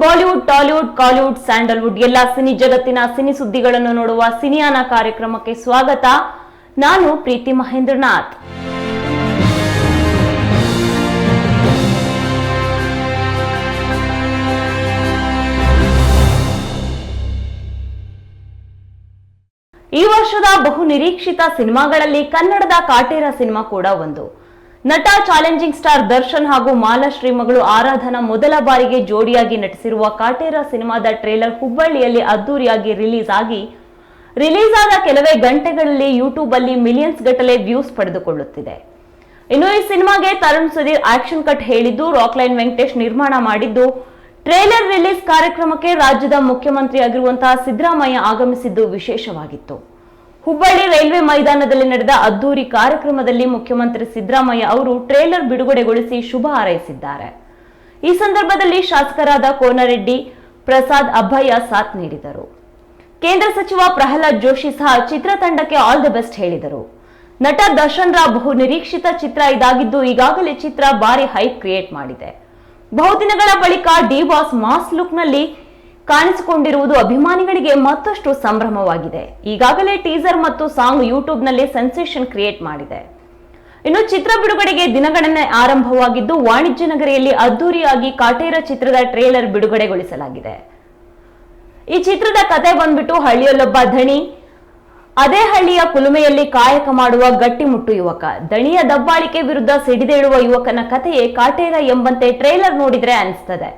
Bollywood, Tollywood, Kollywood, Sandalwood ಎಲ್ಲ cine ಜಗತ್ತಿನ cine ಸುದ್ದಿಗಳನ್ನು ನೋಡುವ ಸಿನಿಯಾನ ಕಾರ್ಯಕ್ರಮಕ್ಕೆ ಸ್ವಾಗತ. ನಾನು ಪ್ರೀತಿ ಮಹೇಂದ್ರನಾಥ್. ಈ ವರ್ಷದ ಬಹು ನಿರೀಕ್ಷಿತ ಸಿನಿಮಾಗಳಲ್ಲಿ ಕನ್ನಡದ ಕಾಟೇರ ಸಿನಿಮಾ ಕೂಡ ಒಂದು. ನಟ ಚಾಲೆಂಜಿಂಗ್ ಸ್ಟಾರ್ ದರ್ಶನ್ ಹಾಗೂ ಮಾಲಾ ಶ್ರೀಮಗಳು ಆರಾಧನಾ ಮೊದಲ ಬಾರಿಗೆ ಜೋಡಿಯಾಗಿ ನಟಿಸಿರುವ ಕಾಟೇರ ಸಿನಿಮಾದ ಟ್ರೇಲರ್ ಹುಬ್ಬಳ್ಳಿಯಲ್ಲಿ ಅದ್ದೂರಿಯಾಗಿ ರಿಲೀಸ್ ಆಗಿ, ರಿಲೀಸ್ ಆದ ಕೆಲವೇ ಗಂಟೆಗಳಲ್ಲಿ ಯೂಟ್ಯೂಬ್ ಅಲ್ಲಿ ಮಿಲಿಯನ್ಸ್ ಗಟ್ಟಲೆ ವ್ಯೂಸ್ ಪಡೆದುಕೊಳ್ಳುತ್ತಿದೆ. ಇನ್ನು ಈ ಸಿನಿಮಾಗೆ ತರುಣ್ ಸುಧೀರ್ ಆಕ್ಷನ್ ಕಟ್ ಹೇಳಿದ್ದು ರಾಕ್ಲೈನ್ ವೆಂಕಟೇಶ್ ನಿರ್ಮಾಣ ಮಾಡಿದ್ದು ಟ್ರೇಲರ್ ರಿಲೀಸ್ ಕಾರ್ಯಕ್ರಮಕ್ಕೆ ರಾಜ್ಯದ ಮುಖ್ಯಮಂತ್ರಿ ಆಗಿರುವಂತಹ ಸಿದ್ದರಾಮಯ್ಯ ಆಗಮಿಸಿದ್ದು ವಿಶೇಷವಾಗಿತ್ತು. ಹುಬ್ಬಳ್ಳಿ ರೈಲ್ವೆ ಮೈದಾನದಲ್ಲಿ ನಡೆದ ಅದ್ದೂರಿ ಕಾರ್ಯಕ್ರಮದಲ್ಲಿ ಮುಖ್ಯಮಂತ್ರಿ ಸಿದ್ದರಾಮಯ್ಯ ಅವರು ಟ್ರೇಲರ್ ಬಿಡುಗಡೆಗೊಳಿಸಿ ಶುಭ ಹಾರೈಸಿದ್ದಾರೆ. ಈ ಸಂದರ್ಭದಲ್ಲಿ ಶಾಸಕರಾದ ಕೋನರೆಡ್ಡಿ, ಪ್ರಸಾದ್ ಅಭಯ ಸಾಥ್ ನೀಡಿದರು. ಕೇಂದ್ರ ಸಚಿವ ಪ್ರಹ್ಲಾದ್ ಜೋಶಿ ಸಹ ಚಿತ್ರತಂಡಕ್ಕೆ ಆಲ್ ದಿ ಬೆಸ್ಟ್ ಹೇಳಿದರು. ನಟ ದರ್ಶನ್ ರ ಬಹು ನಿರೀಕ್ಷಿತ ಚಿತ್ರ ಇದಾಗಿದ್ದು ಈಗಾಗಲೇ ಚಿತ್ರ ಭಾರಿ ಹೈಪ್ ಕ್ರಿಯೇಟ್ ಮಾಡಿದೆ. ಬಹುದಿನಗಳ ಬಳಿಕ ಡಿ ಬಾಸ್ ಮಾಸ್ ಲುಕ್ನಲ್ಲಿ ಕಾಣಿಸಿಕೊಂಡಿರುವುದು ಅಭಿಮಾನಿಗಳಿಗೆ ಮತ್ತಷ್ಟು ಸಂಭ್ರಮವಾಗಿದೆ. ಈಗಾಗಲೇ ಟೀಸರ್ ಮತ್ತು ಸಾಂಗ್ ಯೂಟ್ಯೂಬ್ನಲ್ಲಿ ಸೆನ್ಸೇಷನ್ ಕ್ರಿಯೇಟ್ ಮಾಡಿದೆ. ಇನ್ನು ಚಿತ್ರ ಬಿಡುಗಡೆಗೆ ದಿನಗಣನೆ ಆರಂಭವಾಗಿದ್ದು, ವಾಣಿಜ್ಯ ನಗರಿಯಲ್ಲಿ ಅದ್ದೂರಿಯಾಗಿ ಕಾಟೇರ ಚಿತ್ರದ ಟ್ರೇಲರ್ ಬಿಡುಗಡೆಗೊಳಿಸಲಾಗಿದೆ. ಈ ಚಿತ್ರದ ಕತೆ ಬಂದ್ಬಿಟ್ಟು ಹಳ್ಳಿಯಲ್ಲೊಬ್ಬ ದಣಿ, ಅದೇ ಹಳ್ಳಿಯ ಕುಲುಮೆಯಲ್ಲಿ ಕಾಯಕ ಮಾಡುವ ಗಟ್ಟಿಮುಟ್ಟು ಯುವಕ. ದಣಿಯ ದಬ್ಬಾಳಿಕೆ ವಿರುದ್ಧ ಸಿಡಿದೇಳುವ ಯುವಕನ ಕಥೆಯೇ ಕಾಟೇರ ಎಂಬಂತೆ ಟ್ರೇಲರ್ ನೋಡಿದ್ರೆ ಅನಿಸ್ತದೆ.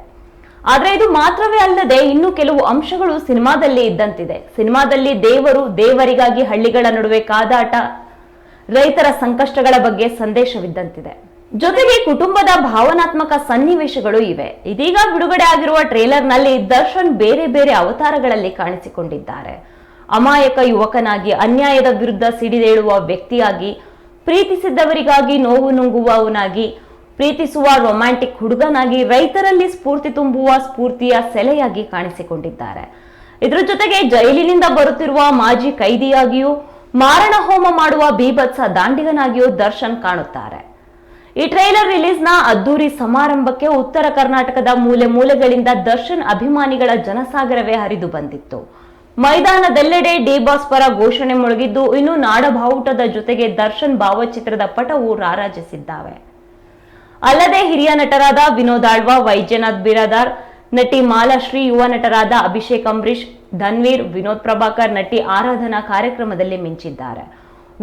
ಆದ್ರೆ ಇದು ಮಾತ್ರವೇ ಅಲ್ಲದೆ ಇನ್ನು ಕೆಲವು ಅಂಶಗಳು ಸಿನಿಮಾದಲ್ಲಿ ಇದ್ದಂತಿದೆ. ಸಿನಿಮಾದಲ್ಲಿ ದೇವರು ದೇವರಿಗಾಗಿ ಹಳ್ಳಿಗಳ ನಡುವೆ ಕಾದಾಟ, ರೈತರ ಸಂಕಷ್ಟಗಳ ಬಗ್ಗೆ ಸಂದೇಶವಿದ್ದಂತಿದೆ. ಜೊತೆಗೆ ಕುಟುಂಬದ ಭಾವನಾತ್ಮಕ ಸನ್ನಿವೇಶಗಳು ಇವೆ. ಇದೀಗ ಬಿಡುಗಡೆ ಆಗಿರುವ ಟ್ರೇಲರ್ನಲ್ಲಿ ದರ್ಶನ್ ಬೇರೆ ಬೇರೆ ಅವತಾರಗಳಲ್ಲಿ ಕಾಣಿಸಿಕೊಂಡಿದ್ದಾರೆ. ಅಮಾಯಕ ಯುವಕನಾಗಿ, ಅನ್ಯಾಯದ ವಿರುದ್ಧ ಸಿಡಿದೇಳುವ ವ್ಯಕ್ತಿಯಾಗಿ, ಪ್ರೀತಿಸಿದ್ದವರಿಗಾಗಿ ನೋವು ನುಂಗುವವನಾಗಿ ಪ್ರೀತಿಸುವ ರೊಮ್ಯಾಂಟಿಕ್ ಹುಡುಗನಾಗಿ ರೈತರಲ್ಲಿ ಸ್ಫೂರ್ತಿ ತುಂಬುವ ಸ್ಫೂರ್ತಿಯ ಸೆಲೆಯಾಗಿ ಕಾಣಿಸಿಕೊಂಡಿದ್ದಾರೆ. ಇದರ ಜೊತೆಗೆ ಜೈಲಿನಿಂದ ಬರುತ್ತಿರುವ ಮಾಜಿ ಕೈದಿಯಾಗಿಯೂ ಮಾರಣ ಹೋಮ ಮಾಡುವ ಬೀಭತ್ಸ ದಾಂಡಿಗನಾಗಿಯೂ ದರ್ಶನ್ ಕಾಣುತ್ತಾರೆ. ಈ ಟ್ರೈಲರ್ ರಿಲೀಸ್ನ ಅದ್ದೂರಿ ಸಮಾರಂಭಕ್ಕೆ ಉತ್ತರ ಕರ್ನಾಟಕದ ಮೂಲೆ ಮೂಲೆಗಳಿಂದ ದರ್ಶನ್ ಅಭಿಮಾನಿಗಳ ಜನಸಾಗರವೇ ಹರಿದು ಬಂದಿತ್ತು. ಮೈದಾನದೆಲ್ಲೆಡೆ ಡಿ ಬಾಸ್ ಪರ ಘೋಷಣೆ ಮೊಳಗಿದ್ದು, ಇನ್ನು ನಾಡಭಾವುಟದ ಜೊತೆಗೆ ದರ್ಶನ್ ಭಾವಚಿತ್ರದ ಪಟವು ರಾರಾಜಿಸಿದ್ದಾವೆ. ಅಲ್ಲದೆ ಹಿರಿಯ ನಟರಾದ ವಿನೋದ್ ಆಳ್ವಾ ವೈದ್ಯನಾಥ್ ಬಿರಾದಾರ್, ನಟಿ ಮಾಲಾಶ್ರೀ, ಯುವ ನಟರಾದ ಅಭಿಷೇಕ್ ಅಂಬರೀಷ್ ಧನ್ವೀರ್, ವಿನೋದ್ ಪ್ರಭಾಕರ್ ನಟಿ ಆರಾಧನಾ ಕಾರ್ಯಕ್ರಮದಲ್ಲಿ ಮಿಂಚಿದ್ದಾರೆ.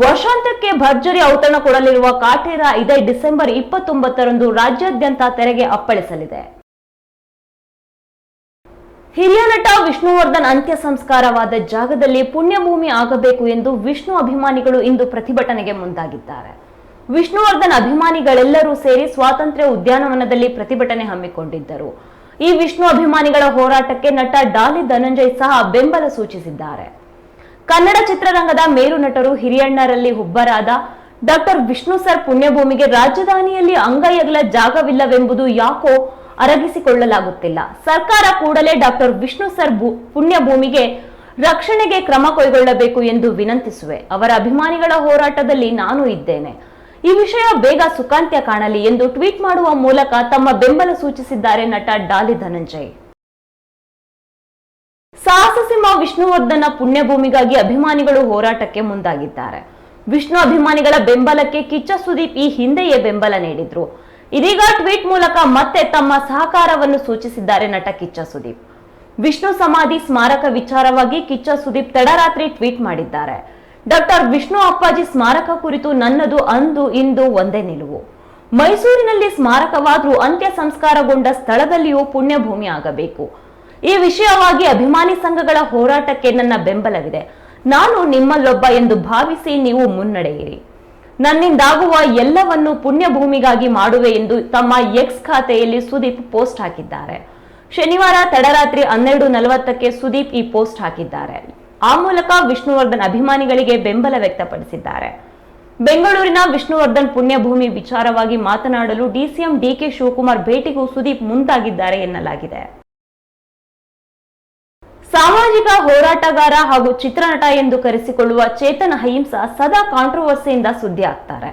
ವರ್ಷಾಂತ್ಯಕ್ಕೆ ಭರ್ಜರಿ ಔತಣ ಕೊಡಲಿರುವ ಕಾಟೇರ ಇದೇ ಡಿಸೆಂಬರ್ ಇಪ್ಪತ್ತೊಂಬತ್ತರಂದು ರಾಜ್ಯಾದ್ಯಂತ ತೆರೆಗೆ ಅಪ್ಪಳಿಸಲಿದೆ. ಹಿರಿಯ ನಟ ವಿಷ್ಣುವರ್ಧನ್ ಅಂತ್ಯ ಸಂಸ್ಕಾರವಾದ ಜಾಗದಲ್ಲಿ ಪುಣ್ಯಭೂಮಿ ಆಗಬೇಕು ಎಂದು ವಿಷ್ಣು ಅಭಿಮಾನಿಗಳು ಇಂದು ಪ್ರತಿಭಟನೆಗೆ ಮುಂದಾಗಿದ್ದಾರೆ. ವಿಷ್ಣುವರ್ಧನ್ ಅಭಿಮಾನಿಗಳೆಲ್ಲರೂ ಸೇರಿ ಸ್ವಾತಂತ್ರ್ಯ ಉದ್ಯಾನವನದಲ್ಲಿ ಪ್ರತಿಭಟನೆ ಹಮ್ಮಿಕೊಂಡಿದ್ದರು. ಈ ವಿಷ್ಣು ಅಭಿಮಾನಿಗಳ ಹೋರಾಟಕ್ಕೆ ನಟ ಡಾಲಿ ಧನಂಜಯ್ ಸಹ ಬೆಂಬಲ ಸೂಚಿಸಿದ್ದಾರೆ. ಕನ್ನಡ ಚಿತ್ರರಂಗದ ಮೇರು ನಟರು ಹಿರಿಯಣ್ಣರಲ್ಲಿ ಒಬ್ಬರಾದ ಡಾಕ್ಟರ್ ವಿಷ್ಣು ಸರ್ ಪುಣ್ಯಭೂಮಿಗೆ ರಾಜಧಾನಿಯಲ್ಲಿ ಅಂಗೈಯಗಲ ಜಾಗವಿಲ್ಲವೆಂಬುದು ಯಾಕೋ ಅರಗಿಸಿಕೊಳ್ಳಲಾಗುತ್ತಿಲ್ಲ. ಸರ್ಕಾರ ಕೂಡಲೇ ಡಾಕ್ಟರ್ ವಿಷ್ಣು ಸರ್ ಪುಣ್ಯಭೂಮಿಗೆ ರಕ್ಷಣೆಗೆ ಕ್ರಮ ಕೈಗೊಳ್ಳಬೇಕು ಎಂದು ವಿನಂತಿಸುವೆ. ಅವರ ಅಭಿಮಾನಿಗಳ ಹೋರಾಟದಲ್ಲಿ ನಾನು ಇದ್ದೇನೆ. ಈ ವಿಷಯ ಬೇಗ ಸುಖಾಂತ್ಯ ಕಾಣಲಿ ಎಂದು ಟ್ವೀಟ್ ಮಾಡುವ ಮೂಲಕ ತಮ್ಮ ಬೆಂಬಲ ಸೂಚಿಸಿದ್ದಾರೆ ನಟ ಡಾಲಿ ಧನಂಜಯ್. ಸಾಹಸ ಸಿಂಹ ವಿಷ್ಣುವರ್ಧನ ಪುಣ್ಯಭೂಮಿಗಾಗಿ ಅಭಿಮಾನಿಗಳು ಹೋರಾಟಕ್ಕೆ ಮುಂದಾಗಿದ್ದಾರೆ. ವಿಷ್ಣು ಅಭಿಮಾನಿಗಳ ಬೆಂಬಲಕ್ಕೆ ಕಿಚ್ಚ ಸುದೀಪ್ ಈ ಹಿಂದೆಯೇ ಬೆಂಬಲ ನೀಡಿದ್ರು. ಇದೀಗ ಟ್ವೀಟ್ ಮೂಲಕ ಮತ್ತೆ ತಮ್ಮ ಸಹಕಾರವನ್ನು ಸೂಚಿಸಿದ್ದಾರೆ ನಟ ಕಿಚ್ಚ ಸುದೀಪ್. ವಿಷ್ಣು ಸಮಾಧಿ ಸ್ಮಾರಕ ವಿಚಾರವಾಗಿ ಕಿಚ್ಚ ಸುದೀಪ್ ತಡರಾತ್ರಿ ಟ್ವೀಟ್ ಮಾಡಿದ್ದಾರೆ. ಡಾಕ್ಟರ್ ವಿಷ್ಣು ಅಪ್ಪಾಜಿ ಸ್ಮಾರಕ ಕುರಿತು ನನ್ನದು, ಅಂದು, ಇಂದು ಒಂದೇ ನಿಲುವು. ಮೈಸೂರಿನಲ್ಲಿ ಸ್ಮಾರಕವಾದರೂ ಅಂತ್ಯ ಸಂಸ್ಕಾರಗೊಂಡ ಸ್ಥಳದಲ್ಲಿಯೂ ಪುಣ್ಯಭೂಮಿ ಆಗಬೇಕು. ಈ ವಿಷಯವಾಗಿ ಅಭಿಮಾನಿ ಸಂಘಗಳ ಹೋರಾಟಕ್ಕೆ ನನ್ನ ಬೆಂಬಲವಿದೆ. ನಾನು ನಿಮ್ಮಲ್ಲೊಬ್ಬ ಎಂದು ಭಾವಿಸಿ ನೀವು ಮುನ್ನಡೆಯಿರಿ. ನನ್ನಿಂದಾಗುವ ಎಲ್ಲವನ್ನು ಪುಣ್ಯಭೂಮಿಗಾಗಿ ಮಾಡುವೆ ಎಂದು ತಮ್ಮ ಎಕ್ಸ್ ಖಾತೆಯಲ್ಲಿ ಸುದೀಪ್ ಪೋಸ್ಟ್ ಹಾಕಿದ್ದಾರೆ. ಶನಿವಾರ ತಡರಾತ್ರಿ ಹನ್ನೆರಡು ನಲವತ್ತಕ್ಕೆ ಸುದೀಪ್ ಈ ಪೋಸ್ಟ್ ಹಾಕಿದ್ದಾರೆ. ಆ ಮೂಲಕ ವಿಷ್ಣುವರ್ಧನ್ ಅಭಿಮಾನಿಗಳಿಗೆ ಬೆಂಬಲ ವ್ಯಕ್ತಪಡಿಸಿದ್ದಾರೆ. ಬೆಂಗಳೂರಿನ ವಿಷ್ಣುವರ್ಧನ್ ಪುಣ್ಯಭೂಮಿ ವಿಚಾರವಾಗಿ ಮಾತನಾಡಲು ಡಿಸಿಎಂ ಡಿಕೆ ಶಿವಕುಮಾರ್ ಭೇಟಿಗೂ ಸುದೀಪ್ ಮುಂದಾಗಿದ್ದಾರೆ ಎನ್ನಲಾಗಿದೆ. ಸಾಮಾಜಿಕ ಹೋರಾಟಗಾರ ಹಾಗೂ ಚಿತ್ರನಟ ಎಂದು ಕರೆಸಿಕೊಳ್ಳುವ ಚೇತನ್ ಅಹಿಂಸಾ ಸದಾ ಕಾಂಟ್ರವರ್ಸಿಯಿಂದ ಸುದ್ದಿ ಆಗ್ತಾರೆ.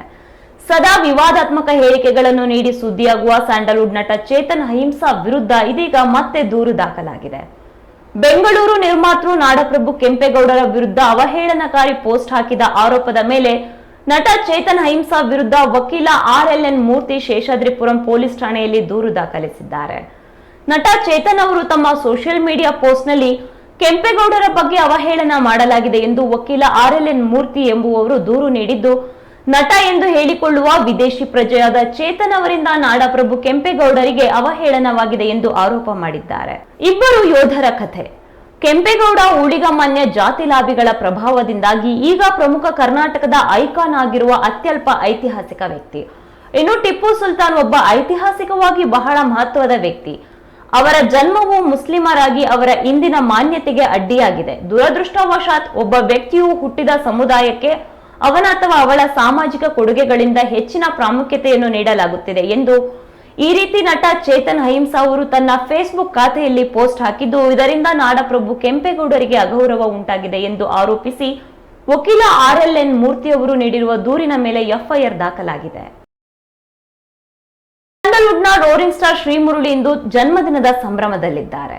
ಸದಾ ವಿವಾದಾತ್ಮಕ ಹೇಳಿಕೆಗಳನ್ನು ನೀಡಿ ಸುದ್ದಿಯಾಗುವ ಸ್ಯಾಂಡಲ್ವುಡ್ ನಟ ಚೇತನ್ ಅಹಿಂಸಾ ವಿರುದ್ಧ ಇದೀಗ ಮತ್ತೆ ದೂರು ದಾಖಲಾಗಿದೆ. ಬೆಂಗಳೂರು ನಿರ್ಮಾತೃ ನಾಡಪ್ರಭು ಕೆಂಪೇಗೌಡರ ವಿರುದ್ಧ ಅವಹೇಳನಕಾರಿ ಪೋಸ್ಟ್ ಹಾಕಿದ ಆರೋಪದ ಮೇಲೆ ನಟ ಚೇತನ್ ಅಹಿಂಸಾ ವಿರುದ್ಧ ವಕೀಲ R L N Murthy Seshadripuram police ಠಾಣೆಯಲ್ಲಿ ದೂರು ದಾಖಲಿಸಿದ್ದಾರೆ. ನಟ ಚೇತನ್ ಅವರು ತಮ್ಮ ಸೋಷಿಯಲ್ ಮೀಡಿಯಾ ಪೋಸ್ಟ್ನಲ್ಲಿ ಕೆಂಪೇಗೌಡರ ಬಗ್ಗೆ ಅವಹೇಳನ ಮಾಡಲಾಗಿದೆ ಎಂದು ವಕೀಲ ಆರ್ ಎಲ್ ಎನ್ ಮೂರ್ತಿ ಎಂಬುವವರು ದೂರು ನೀಡಿದ್ದು ನಟ ಎಂದು ಹೇಳಿಕೊಳ್ಳುವ ವಿದೇಶಿ ಪ್ರಜೆಯಾದ ಚೇತನ್ ಅವರಿಂದ ನಾಡಪ್ರಭು ಕೆಂಪೇಗೌಡರಿಗೆ ಅವಹೇಳನವಾಗಿದೆ ಎಂದು ಆರೋಪ ಮಾಡಿದ್ದಾರೆ. ಇಬ್ಬರು ಯೋಧರ ಕಥೆ. ಕೆಂಪೇಗೌಡ ಊಳಿಗಮಾನ್ಯ ಜಾತಿ ಲಾಭಿಗಳ ಪ್ರಭಾವದಿಂದಾಗಿ ಈಗ ಪ್ರಮುಖ ಕರ್ನಾಟಕದ ಐಕಾನ್ ಆಗಿರುವ ಅತ್ಯಲ್ಪ ಐತಿಹಾಸಿಕ ವ್ಯಕ್ತಿ. ಇನ್ನು ಟಿಪ್ಪು ಸುಲ್ತಾನ್ ಒಬ್ಬ ಐತಿಹಾಸಿಕವಾಗಿ ಬಹಳ ಮಹತ್ವದ ವ್ಯಕ್ತಿ. ಅವರ ಜನ್ಮವು ಮುಸ್ಲಿಮರಾಗಿ ಅವರ ಇಂದಿನ ಮಾನ್ಯತೆಗೆ ಅಡ್ಡಿಯಾಗಿದೆ. ದುರದೃಷ್ಟವಶಾತ್ ಒಬ್ಬ ವ್ಯಕ್ತಿಯು ಹುಟ್ಟಿದ ಸಮುದಾಯಕ್ಕೆ ಅವನ ಅಥವಾ ಅವಳ ಸಾಮಾಜಿಕ ಕೊಡುಗೆಗಳಿಂದ ಹೆಚ್ಚಿನ ಪ್ರಾಮುಖ್ಯತೆಯನ್ನು ನೀಡಲಾಗುತ್ತಿದೆ ಎಂದು ಈ ರೀತಿ ನಟ ಚೇತನ್ ಅಹಿಂಸಾ ಅವರು ತನ್ನ ಫೇಸ್ಬುಕ್ ಖಾತೆಯಲ್ಲಿ ಪೋಸ್ಟ್ ಹಾಕಿದ್ದು, ಇದರಿಂದ ನಾಡಪ್ರಭು ಕೆಂಪೇಗೌಡರಿಗೆ ಅಗೌರವ ಉಂಟಾಗಿದೆ ಎಂದು ಆರೋಪಿಸಿ ವಕೀಲ ಆರ್ ಎಲ್ ಎನ್ ಮೂರ್ತಿ ಅವರು ನೀಡಿರುವ ದೂರಿನ ಮೇಲೆ ಎಫ್ಐಆರ್ ದಾಖಲಾಗಿದೆ. ಸ್ಯಾಂಡಲ್ವುಡ್ನ ರೋರಿಂಗ್ ಸ್ಟಾರ್ ಶ್ರೀಮುರುಳಿ ಇಂದು ಜನ್ಮದಿನದ ಸಂಭ್ರಮದಲ್ಲಿದ್ದಾರೆ.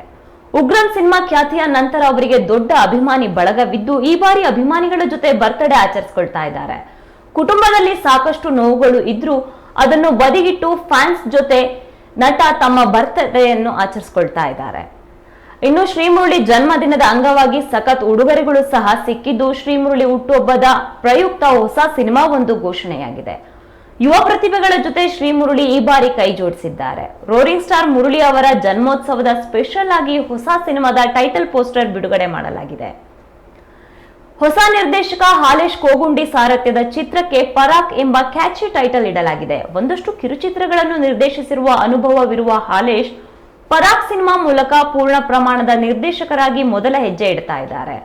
ಉಗ್ರಂ ಸಿನಿಮಾ ಖ್ಯಾತಿಯ ನಂತರ ಅವರಿಗೆ ದೊಡ್ಡ ಅಭಿಮಾನಿ ಬಳಗವಿದ್ದು, ಈ ಬಾರಿ ಅಭಿಮಾನಿಗಳ ಜೊತೆ ಬರ್ತ್ಡೇ ಆಚರಿಸಿಕೊಳ್ತಾ ಇದ್ದಾರೆ. ಕುಟುಂಬದಲ್ಲಿ ಸಾಕಷ್ಟು ನೋವುಗಳು ಇದ್ರೂ ಅದನ್ನು ಬದಿಗಿಟ್ಟು ಫ್ಯಾನ್ಸ್ ಜೊತೆ ನಟ ತಮ್ಮ ಬರ್ತ್ಡೇಯನ್ನು ಆಚರಿಸಿಕೊಳ್ತಾ ಇದ್ದಾರೆ. ಇನ್ನು ಶ್ರೀಮುರುಳಿ ಜನ್ಮದಿನದ ಅಂಗವಾಗಿ ಸಖತ್ ಉಡುಗೊರೆಗಳು ಸಹ ಸಿಕ್ಕಿದ್ದು, ಶ್ರೀಮುರುಳಿ ಹುಟ್ಟುಹಬ್ಬದ ಪ್ರಯುಕ್ತ ಹೊಸ ಸಿನಿಮಾ ಒಂದು ಘೋಷಣೆಯಾಗಿದೆ. ಯುವ ಪ್ರತಿಭೆಗಳ ಜೊತೆ ಶ್ರೀ ಮುರುಳಿ ಈ ಬಾರಿ ಕೈ ಜೋಡಿಸಿದ್ದಾರೆ. ರೋರಿಂಗ್ ಸ್ಟಾರ್ ಮುರುಳಿ ಅವರ ಜನ್ಮೋತ್ಸವದ ಸ್ಪೆಷಲ್ ಆಗಿ ಹೊಸ ಸಿನಿಮಾದ ಟೈಟಲ್ ಪೋಸ್ಟರ್ ಬಿಡುಗಡೆ ಮಾಡಲಾಗಿದೆ. ಹೊಸ ನಿರ್ದೇಶಕ ಹಾಲೇಶ್ ಕೋಗುಂಡಿ ಸಾರಥ್ಯದ ಚಿತ್ರಕ್ಕೆ ಪರಾಕ್ ಎಂಬ ಕ್ಯಾಚಿ ಟೈಟಲ್ ಇಡಲಾಗಿದೆ. ಒಂದಷ್ಟು ಕಿರುಚಿತ್ರಗಳನ್ನು ನಿರ್ದೇಶಿಸಿರುವ ಅನುಭವವಿರುವ ಹಾಲೇಶ್ ಪರಾಕ್ ಸಿನಿಮಾ ಮೂಲಕ ಪೂರ್ಣ ಪ್ರಮಾಣದ ನಿರ್ದೇಶಕರಾಗಿ ಮೊದಲ ಹೆಜ್ಜೆ ಇಡ್ತಾ ಇದ್ದಾರೆ.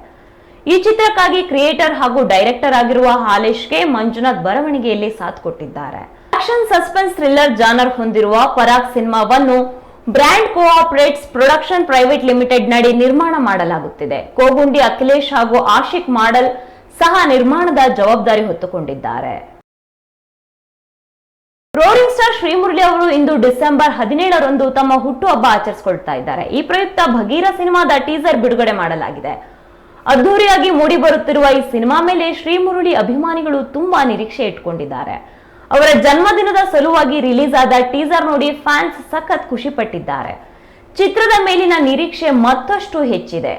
ಈ ಚಿತ್ರಕ್ಕಾಗಿ ಕ್ರಿಯೇಟರ್ ಹಾಗೂ ಡೈರೆಕ್ಟರ್ ಆಗಿರುವ ಹಾಲೇಶ್ಗೆ ಮಂಜುನಾಥ್ ಬರವಣಿಗೆಯಲ್ಲಿ ಸಾಥ್ ಕೊಟ್ಟಿದ್ದಾರೆ. ಆಕ್ಷನ್ ಸಸ್ಪೆನ್ಸ್, ಥ್ರಿಲ್ಲರ್ ಜಾನರ್ ಹೊಂದಿರುವ ಪರಾಗ್ ಸಿನಿಮಾವನ್ನು brand cooperates production private limited ನಡಿ ನಿರ್ಮಾಣ ಮಾಡಲಾಗುತ್ತಿದೆ. ಕೋಗುಂಡಿ ಅಖಿಲೇಶ್ ಹಾಗೂ ಆಶಿಕ್ ಮಾಡಲ್ ಸಹ ನಿರ್ಮಾಣದ ಜವಾಬ್ದಾರಿ ಹೊತ್ತುಕೊಂಡಿದ್ದಾರೆ. ರೋರಿಂಗ್ ಸ್ಟಾರ್ ಶ್ರೀಮುರಳಿ ಅವರು ಇಂದು ಡಿಸೆಂಬರ್ ಹದಿನೇಳರಂದು ತಮ್ಮ ಹುಟ್ಟುಹಬ್ಬ ಆಚರಿಸಿಕೊಳ್ತಾ ಇದ್ದಾರೆ. ಈ ಪ್ರಯುಕ್ತ ಭಗೀರ ಸಿನಿಮಾದ ಟೀಸರ್ ಬಿಡುಗಡೆ ಮಾಡಲಾಗಿದೆ. ಅದ್ದೂರಿಯಾಗಿ ಮೂಡಿ ಬರುತ್ತಿರುವ ಈ ಸಿನಿಮಾ ಮೇಲೆ ಶ್ರೀಮುರುಳಿ ಅಭಿಮಾನಿಗಳು ತುಂಬಾ ನಿರೀಕ್ಷೆ ಇಟ್ಕೊಂಡಿದ್ದಾರೆ. ಅವರ ಜನ್ಮದಿನದ ಸಲುವಾಗಿ ರಿಲೀಸ್ ಆದ ಟೀಸರ್ ನೋಡಿ ಫ್ಯಾನ್ಸ್ ಸಖತ್ ಖುಷಿ ಪಟ್ಟಿದ್ದಾರೆ ಚಿತ್ರದ ಮೇಲಿನ ನಿರೀಕ್ಷೆ ಮತ್ತಷ್ಟು ಹೆಚ್ಚಿದೆ.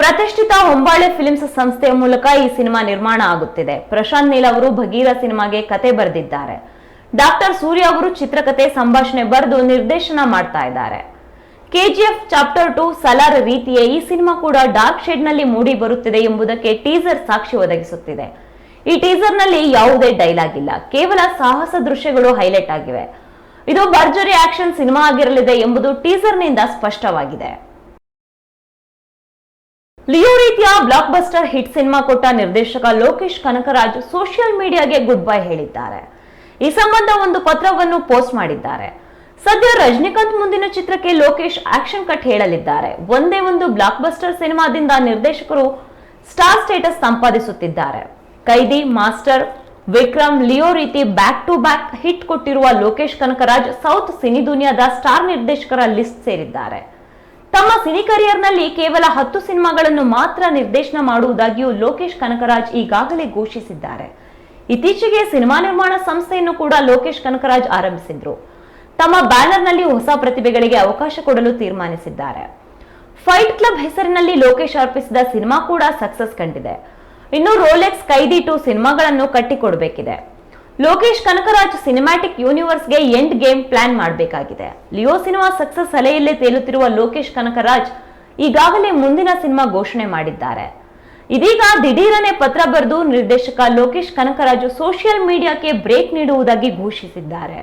ಪ್ರತಿಷ್ಠಿತ ಹೊಂಬಾಳೆ ಫಿಲ್ಮ್ಸ್ ಸಂಸ್ಥೆಯ ಮೂಲಕ ಈ ಸಿನಿಮಾ ನಿರ್ಮಾಣ ಆಗುತ್ತಿದೆ. ಪ್ರಶಾಂತ್ ನೀಲ್ ಅವರು ಭಗೀರ ಸಿನಿಮಾಗೆ ಕತೆ ಬರೆದಿದ್ದಾರೆ. ಡಾಕ್ಟರ್ ಸೂರ್ಯ ಅವರು ಚಿತ್ರಕಥೆ ಸಂಭಾಷಣೆ ಬರೆದು ನಿರ್ದೇಶನ ಮಾಡ್ತಾ ಇದ್ದಾರೆ. ಕೆಜಿಎಫ್ ಚಾಪ್ಟರ್ ಟು ಸಲಾರ್ ರೀತಿಯೇ ಈ ಸಿನಿಮಾ ಕೂಡ ಡಾರ್ಕ್ ಶೇಡ್ನಲ್ಲಿ ಮೂಡಿ ಬರುತ್ತಿದೆ ಎಂಬುದಕ್ಕೆ ಟೀಸರ್ ಸಾಕ್ಷಿ ಒದಗಿಸುತ್ತಿದೆ. ಈ ಟೀಸರ್ನಲ್ಲಿ ಯಾವುದೇ ಡೈಲಾಗ್ ಇಲ್ಲ. ಕೇವಲ ಸಾಹಸ ದೃಶ್ಯಗಳು ಹೈಲೈಟ್ ಆಗಿವೆ. ಇದು ಭರ್ಜರಿ ಆಕ್ಷನ್ ಸಿನಿಮಾ ಆಗಿರಲಿದೆ ಎಂಬುದು ಟೀಸರ್ನಿಂದ ಸ್ಪಷ್ಟವಾಗಿದೆ. ಲಿಯೋ ರೀತಿಯ ಬ್ಲಾಕ್ ಬಸ್ಟರ್ ಹಿಟ್ ಸಿನಿಮಾ ಕೊಟ್ಟ ನಿರ್ದೇಶಕ ಲೋಕೇಶ್ ಕನಕರಾಜ್ ಸೋಷಿಯಲ್ ಮೀಡಿಯಾಗೆ ಗುಡ್ ಬೈ ಹೇಳಿದ್ದಾರೆ. ಈ ಸಂಬಂಧ ಒಂದು ಪತ್ರವನ್ನು ಪೋಸ್ಟ್ ಮಾಡಿದ್ದಾರೆ. ಸದ್ಯ ರಜನಿಕಾಂತ್ ಮುಂದಿನ ಚಿತ್ರಕ್ಕೆ ಲೋಕೇಶ್ ಆಕ್ಷನ್ ಕಟ್ ಹೇಳಲಿದ್ದಾರೆ. ಒಂದೇ ಒಂದು ಬ್ಲಾಕ್ ಬಸ್ಟರ್ ಸಿನಿಮಾದಿಂದ ನಿರ್ದೇಶಕರು ಸ್ಟಾರ್ ಸ್ಟೇಟಸ್ ಸಂಪಾದಿಸುತ್ತಿದ್ದಾರೆ. ಕೈದಿ, ಮಾಸ್ಟರ್, ವಿಕ್ರಮ್, ಲಿಯೋ ರೀತಿ ಬ್ಯಾಕ್ ಟು ಬ್ಯಾಕ್ ಹಿಟ್ ಕೊಟ್ಟಿರುವ ಲೋಕೇಶ್ ಕನಕರಾಜ್ ಸೌತ್ ಸಿನಿ ದುನಿಯಾದ ಸ್ಟಾರ್ ನಿರ್ದೇಶಕರ ಲಿಸ್ಟ್ ಸೇರಿದ್ದಾರೆ. ತಮ್ಮ ಸಿನಿ ಕರಿಯರ್ನಲ್ಲಿ ಕೇವಲ ಹತ್ತು ಸಿನಿಮಾಗಳನ್ನು ಮಾತ್ರ ನಿರ್ದೇಶನ ಮಾಡುವುದಾಗಿಯೂ ಲೋಕೇಶ್ ಕನಕರಾಜ್ ಈಗಾಗಲೇ ಘೋಷಿಸಿದ್ದಾರೆ. ಇತ್ತೀಚೆಗೆ ಸಿನಿಮಾ ನಿರ್ಮಾಣ ಸಂಸ್ಥೆಯನ್ನು ಕೂಡ ಲೋಕೇಶ್ ಕನಕರಾಜ್ ಆರಂಭಿಸಿದ್ರು. ತಮ್ಮ ಬ್ಯಾನರ್ನಲ್ಲಿ ಹೊಸ ಪ್ರತಿಭೆಗಳಿಗೆ ಅವಕಾಶ ಕೊಡಲು ತೀರ್ಮಾನಿಸಿದ್ದಾರೆ. ಫೈಟ್ ಕ್ಲಬ್ ಹೆಸರಿನಲ್ಲಿ ಲೋಕೇಶ್ ಅರ್ಪಿಸಿದ ಸಿನಿಮಾ ಕೂಡ ಸಕ್ಸಸ್ ಕಂಡಿದೆ. ಇನ್ನು ರೋಲೆಕ್ಸ್ ಕೈದಿ ಟು ಸಿನಿಮಾಗಳನ್ನು ಕಟ್ಟಿಕೊಡಬೇಕಿದೆ. ಲೋಕೇಶ್ ಕನಕರಾಜ್ ಸಿನಿಮ್ಯಾಟಿಕ್ ಯೂನಿವರ್ಸ್ಗೆ ಎಂಡ್ ಗೇಮ್ ಪ್ಲಾನ್ ಮಾಡಬೇಕಾಗಿದೆ. ಲಿಯೋ ಸಿನಿಮಾ ಸಕ್ಸಸ್ ಅಲೆಯಲ್ಲೇ ತೇಲುತ್ತಿರುವ ಲೋಕೇಶ್ ಕನಕರಾಜ್ ಈಗಾಗಲೇ ಮುಂದಿನ ಸಿನಿಮಾ ಘೋಷಣೆ ಮಾಡಿದ್ದಾರೆ. ಇದೀಗ ದಿಢೀರನೆ ಪತ್ರ ಬರೆದು ನಿರ್ದೇಶಕ ಲೋಕೇಶ್ ಕನಕರಾಜು ಸೋಷಿಯಲ್ ಮೀಡಿಯಾಕ್ಕೆ ಬ್ರೇಕ್ ನೀಡುವುದಾಗಿ ಘೋಷಿಸಿದ್ದಾರೆ.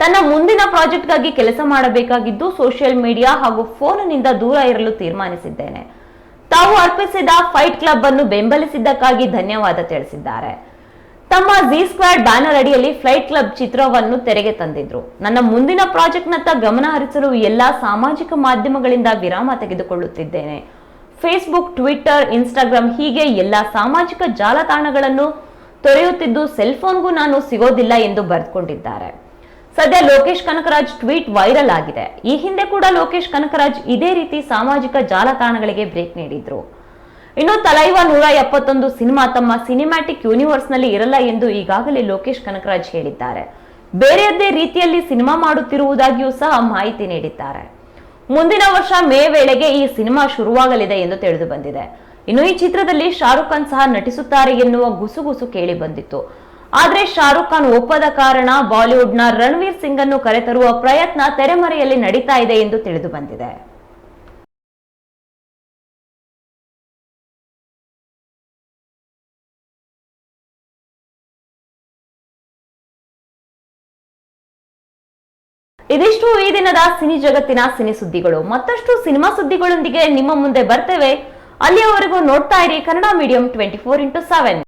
ತನ್ನ ಮುಂದಿನ ಪ್ರಾಜೆಕ್ಟ್ಗಾಗಿ ಕೆಲಸ ಮಾಡಬೇಕಾಗಿದ್ದು ಸೋಷಿಯಲ್ ಮೀಡಿಯಾ ಹಾಗೂ ಫೋನ್ನಿಂದ ದೂರ ಇರಲು ತೀರ್ಮಾನಿಸಿದ್ದೇನೆ. ತಾವು ಅರ್ಪಿಸಿದ ಫೈಟ್ ಕ್ಲಬ್ ಅನ್ನು ಬೆಂಬಲಿಸಿದ್ದಕ್ಕಾಗಿ ಧನ್ಯವಾದ ತಿಳಿಸಿದ್ದಾರೆ. ತಮ್ಮ ಜಿ ಸ್ಕ್ವಾಡ್ ಬ್ಯಾನರ್ ಅಡಿಯಲ್ಲಿ ಫ್ಲೈಟ್ ಕ್ಲಬ್ ಚಿತ್ರವನ್ನು ತೆರೆಗೆ ತಂದಿದ್ರು. ನನ್ನ ಮುಂದಿನ ಪ್ರಾಜೆಕ್ಟ್ನತ್ತ ಗಮನ ಹರಿಸಲು ಎಲ್ಲ ಸಾಮಾಜಿಕ ಮಾಧ್ಯಮಗಳಿಂದ ವಿರಾಮ ತೆಗೆದುಕೊಳ್ಳುತ್ತಿದ್ದೇನೆ. ಫೇಸ್ಬುಕ್ ಟ್ವಿಟರ್ ಇನ್ಸ್ಟಾಗ್ರಾಮ್ ಹೀಗೆ ಎಲ್ಲ ಸಾಮಾಜಿಕ ಜಾಲತಾಣಗಳನ್ನು ತೊರೆಯುತ್ತಿದ್ದು ಸೆಲ್ಫೋನ್ಗೂ ನಾನು ಸಿಗೋದಿಲ್ಲ ಎಂದು ಬರೆದುಕೊಂಡಿದ್ದಾರೆ. ಸದ್ಯ ಲೋಕೇಶ್ ಕನಕರಾಜ್ ಟ್ವೀಟ್ ವೈರಲ್ ಆಗಿದೆ. ಈ ಹಿಂದೆ ಕೂಡ ಲೋಕೇಶ್ ಕನಕರಾಜ್ ಇದೇ ರೀತಿ ಸಾಮಾಜಿಕ ಜಾಲತಾಣಗಳಿಗೆ ಬ್ರೇಕ್ ನೀಡಿದ್ರು. ಇನ್ನು ತಲೈವ ನೂರ ಎಪ್ಪತ್ತೊಂದು ಸಿನಿಮಾ ತಮ್ಮ ಸಿನಿಮ್ಯಾಟಿಕ್ ಯೂನಿವರ್ಸ್ನಲ್ಲಿ ಇರಲ್ಲ ಎಂದು ಈಗಾಗಲೇ ಲೋಕೇಶ್ ಕನಕರಾಜ್ ಹೇಳಿದ್ದಾರೆ. ಬೇರೆಯದ್ದೇ ರೀತಿಯಲ್ಲಿ ಸಿನಿಮಾ ಮಾಡುತ್ತಿರುವುದಾಗಿಯೂ ಸಹ ಮಾಹಿತಿ ನೀಡಿದ್ದಾರೆ. ಮುಂದಿನ ವರ್ಷ ಮೇ ವೇಳೆಗೆ ಈ ಸಿನಿಮಾ ಶುರುವಾಗಲಿದೆ ಎಂದು ತಿಳಿದು ಬಂದಿದೆ. ಇನ್ನು ಈ ಚಿತ್ರದಲ್ಲಿ ಶಾರುಖ್ ಖಾನ್ ಸಹ ನಟಿಸುತ್ತಾರೆ ಎನ್ನುವ ಗುಸುಗುಸು ಕೇಳಿ ಬಂದಿತ್ತು. ಆದ್ರೆ ಶಾರುಖ್ ಖಾನ್ ಒಪ್ಪದ ಕಾರಣ ಬಾಲಿವುಡ್ನ ರಣವೀರ್ ಸಿಂಗ್ ಅನ್ನು ಕರೆತರುವ ಪ್ರಯತ್ನ ತೆರೆಮರೆಯಲ್ಲಿ ನಡೀತಾ ಇದೆ ಎಂದು ತಿಳಿದು ಬಂದಿದೆ. ಇದಿಷ್ಟು ಈ ದಿನದ ಸಿನಿ ಜಗತ್ತಿನ ಸಿನಿ ಸುದ್ದಿಗಳು. ಮತ್ತಷ್ಟು ಸಿನಿಮಾ ಸುದ್ದಿಗಳೊಂದಿಗೆ ನಿಮ್ಮ ಮುಂದೆ ಬರ್ತೇವೆ. ಅಲ್ಲಿಯವರೆಗೂ ನೋಡ್ತಾ ಇರಿ Kannada medium twenty four into seven